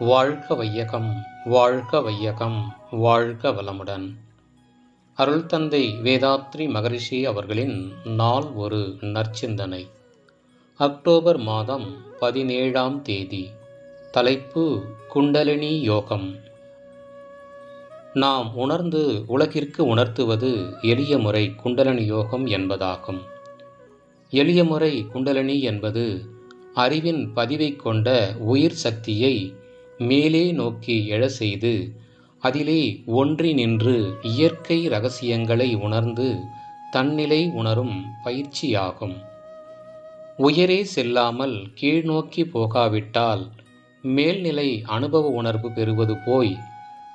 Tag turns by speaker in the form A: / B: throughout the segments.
A: வாழ்க வையகம் வாழ்க வையகம் வாழ்க வளமுடன். அருள் தந்தை வேதாத்ரி மகரிஷி அவர்களின் நாள் ஒரு நற்சிந்தனை. அக்டோபர் மாதம் பதினேழாம் தேதி. தலைப்பு குண்டலினி யோகம். நாம் உணர்ந்து உலகிற்கு உணர்த்துவது எளிய முறை குண்டலினி யோகம் என்பதாகும். எளிய முறை குண்டலினி என்பது அறிவின் பதிவை கொண்ட உயிர் சக்தியை மேலே நோக்கி எழ செய்து அதிலே ஒன்றி நின்று இயற்கை ரகசியங்களை உணர்ந்து தன்னிலை உணரும் பயிற்சியாகும். உயரே செல்லாமல் கீழ்நோக்கி போகாவிட்டால் மேல்நிலை அனுபவ உணர்வு பெறுவது போய்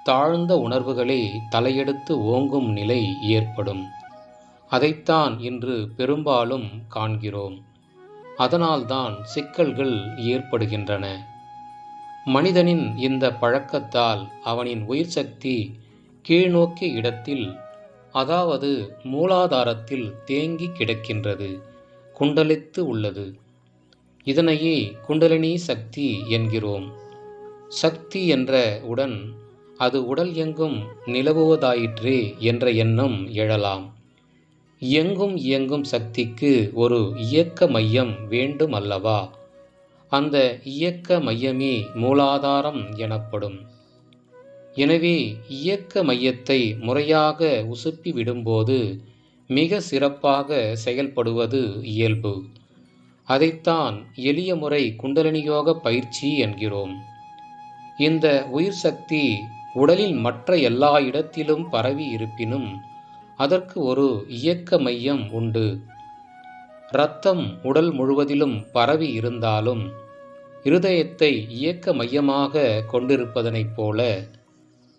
A: தாழ்ந்த உணர்வுகளே தலையெடுத்து ஓங்கும் நிலை ஏற்படும். அதைத்தான் இன்று பெரும்பாலும் காண்கிறோம். அதனால்தான் சிக்கல்கள் ஏற்படுகின்றன. மனிதனின் இந்த பழக்கத்தால் அவனின் உயிர் சக்தி கீழ்நோக்கிய இடத்தில் அதாவது மூலாதாரத்தில் தேங்கி கிடக்கின்றது குண்டலித்து உள்ளது. இதனையே குண்டலினி சக்தி என்கிறோம். சக்தி என்ற உடன் அது உடல் எங்கும் நிலவுவதாயிற்றே என்ற எண்ணம் எழலாம். எங்கும் இயங்கும் சக்திக்கு ஒரு இயக்க மையம் வேண்டும் அல்லவா அந்த இயக்க மையமே மூலாதாரம் எனப்படும். எனவே இயக்க மையத்தை முறையாக உசுப்பி விடும்போது மிக சிறப்பாக செயல்படுவது இயல்பு. அதைத்தான் எளிய முறை குண்டலினியோக பயிற்சி என்கிறோம். இந்த உயிர் சக்தி உடலில் மற்ற எல்லா இடத்திலும் பரவி இருப்பினும் அதற்கு ஒரு இயக்க மையம் உண்டு. இரத்தம் உடல் முழுவதிலும் பரவி இருந்தாலும் இருதயத்தை இயக்க மையமாக கொண்டிருப்பதனைப் போல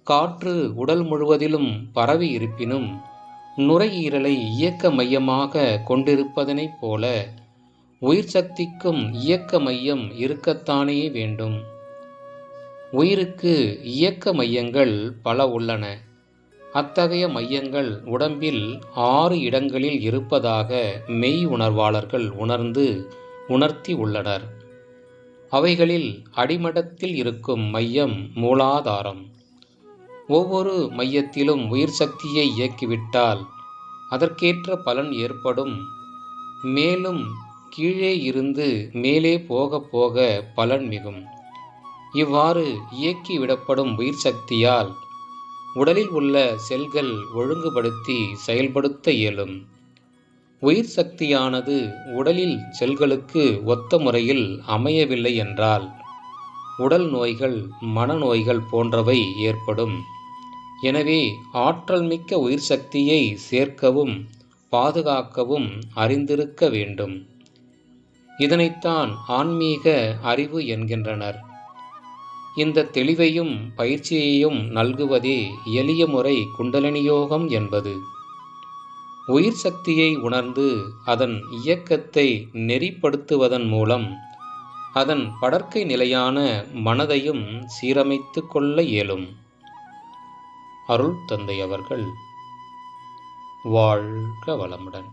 A: காற்று உடல் முழுவதிலும் பரவி இருப்பினும் நுரையீரலை இயக்க மையமாக கொண்டிருப்பதனைப் போல உயிர் சக்திக்கும் இயக்க மையம் இருக்கத்தானே வேண்டும். உயிருக்கு இயக்க மையங்கள் பல உள்ளன. அத்தகைய மையங்கள் உடம்பில் ஆறு இடங்களில் இருப்பதாக மெய் உணர்வாளர்கள் உணர்ந்து உணர்த்தி உள்ளனர். அவைகளில் அடிமட்டத்தில் இருக்கும் மையம் மூலாதாரம். ஒவ்வொரு மையத்திலும் உயிர் சக்தியை இயக்கிவிட்டால் அதற்கேற்ற பலன் ஏற்படும். மேலும் கீழே இருந்து மேலே போக போக பலன் மிகும். இவ்வாறு இயக்கிவிடப்படும் உயிர் சக்தியால் உடலில் உள்ள செல்கள் ஒழுங்குபடுத்தி செயல்படுத்த இயலும். உயிர் சக்தியானது உடலில் செல்களுக்கு ஒத்த முறையில் அமையவில்லை என்றால் உடல் நோய்கள் மனநோய்கள் போன்றவை ஏற்படும். எனவே ஆற்றல் மிக்க உயிர் சக்தியை சேர்க்கவும் பாதுகாக்கவும் அறிந்திருக்க வேண்டும். இதனைத்தான் ஆன்மீக அறிவு என்கின்றனர். இந்த தெளிவையும் பயிற்சியையும் நல்குவதே எளிய முறை குண்டலினியோகம் என்பது. உயிர் சக்தியை உணர்ந்து அதன் இயக்கத்தை நெறிப்படுத்துவதன் மூலம் அதன் படற்கை நிலையான மனதையும் சீரமைத்து கொள்ள இயலும். அருள் தந்தை அவர்கள் வாழ்க வளமுடன்.